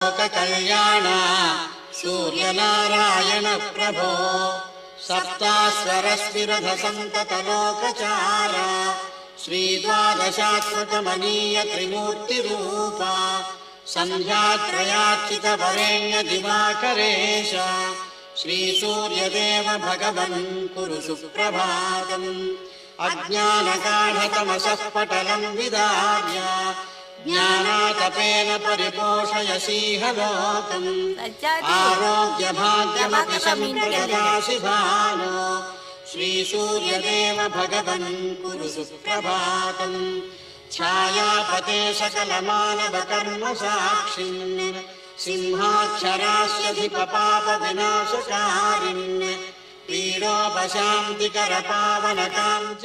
లోక కళ్యాణ సూర్యనారాయణ ప్రభో సప్తాస్వరస్విరథ సంతత లోకచార శ్రీ ద్వాదశాత్మకమనీయ త్రిమూర్తి రూప సంధ్యాత్రయార్చిత వరేణ్య దివాకరేశ ज्ञानातपेन परिपोषयसीह लोकम् आरोग्यभाग्यमपि समिन्द्रदासि भानो श्रीसूर्यदेव भगवन् कुरु सुप्रभातम्। छायापते सकलमानवकर्मसाक्षिन्। सिंहाक्षरास्यधिपपापविनाशकारिन् पीडोपशान्तिकरपावनकाञ्च